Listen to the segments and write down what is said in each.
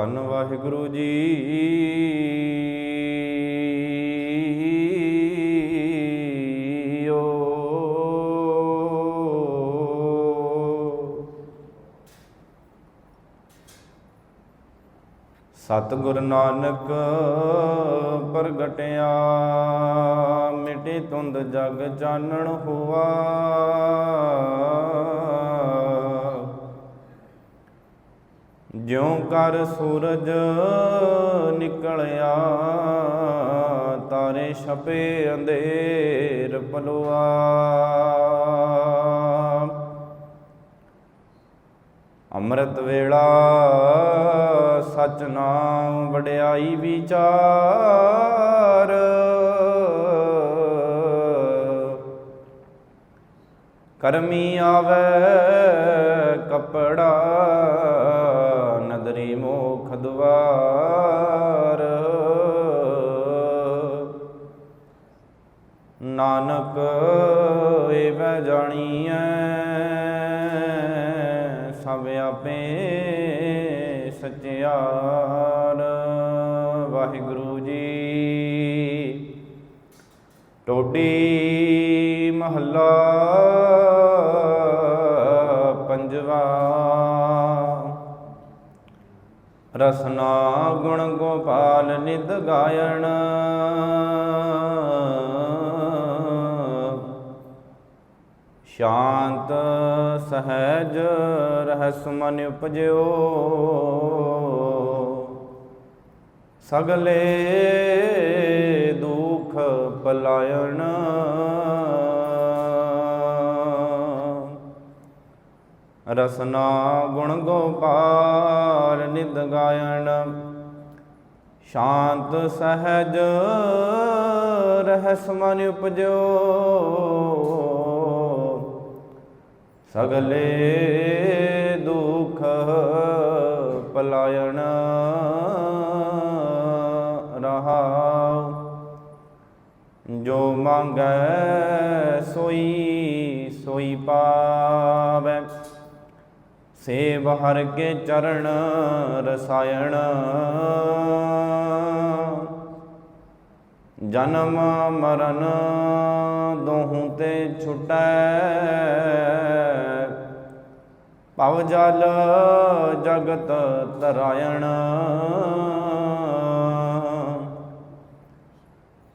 ਧੰਨ ਵਾਹਿਗੁਰੂ ਜੀ। ਓ। ਸਤਿਗੁਰ ਨਾਨਕ ਪ੍ਰਗਟਿਆ ਮਿਟੇ ਤੁੰਦ ਜਗ ਜਾਣਨ ਹੋਆ। ਜਿਉ ਕਰ ਸੂਰਜ ਨਿਕਲਿਆ, ਤਾਰੇ ਛਪੇ ਅੰਧੇਰ ਪਲਵਾ ਅੰਮ੍ਰਿਤ ਵੇਲਾ ਸਚ ਨਾਮ ਵਡਿਆਈ ਵਿਚਾਰ। ਕਰਮੀ ਆਵੇ ਕਪੜਾ ਨਾਨਕ ਏਵੈ ਜਾਣੀਐ, ਸਭ ਆਪੇ ਸਚਿਆਰ। ਵਾਹਿਗੁਰੂ ਜੀ, ਟੋਡੀ ਮਹੱਲਾ ਪੰਜਵਾ। ਰਸਨਾ ਗੁਣ ਗੋਪਾਲ ਨਿਦ ਗਾਇਣ। ਸ਼ਾਂਤ ਸਹਿਜ ਰਹਿਸ ਮਨ ਉਪਜਿਓ। ਸਗਲੇ ਦੁਖ ਪਲਾਇਣ। ਰਸਨਾ ਗੁਣ ਗੋਪਾਲ ਨਿਦ ਗਾਇਣ। ਸ਼ਾਂਤ ਸਹਿਜ ਰਹਿਸ ਮਨ ਉਪਜੋ ਸਗਲੇ ਦੁਖ ਪਲਾਇਣ ਰਹਾਉ। ਜੋ ਮੰਗੈ ਸੋਈ ਸੋਈ ਪਾਵੈ। ਸੇਵ ਹਰ ਕੇ ਚਰਨ ਰਸਾਇਣ। ਜਨਮ ਮਰਨ ਦੋਹੂ ਤੇ ਛੁਟੈ। ਭਵ ਜਲ ਜਗਤ ਤਰਾਇਣ।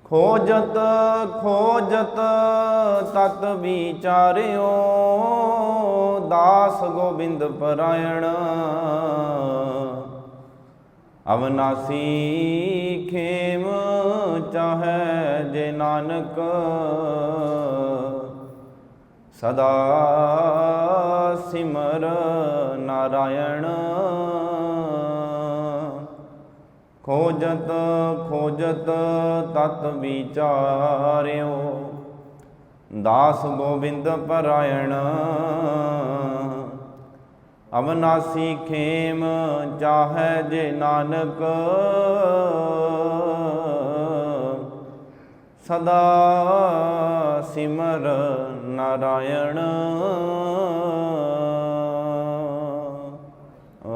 ਖੋਜਤ ਖੋਜਤ ਤਤ ਵਿਚਾਰਿਓ, ਦਾਸ ਗੋਬਿੰਦ ਪਰਾਇਣ। ਅਵਨਾਸੀ ਖੇਮ ਚਾਹੈ ਜੇ ਨਾਨਕ, ਸਦਾ ਸਿਮਰ ਨਾਰਾਇਣ। ਖੋਜਤ ਖੋਜਤ ਤਤ ਵਿਚਾਰਿਓ। ਦਾਸ ਗੋਬਿੰਦ ਪਰਾਇਣ। ਅਵਨਾਸੀ ਖੇਮ ਚਾਹੈ ਜੇ ਨਾਨਕ। ਸਦਾ ਸਿਮਰ ਨਾਰਾਇਣ।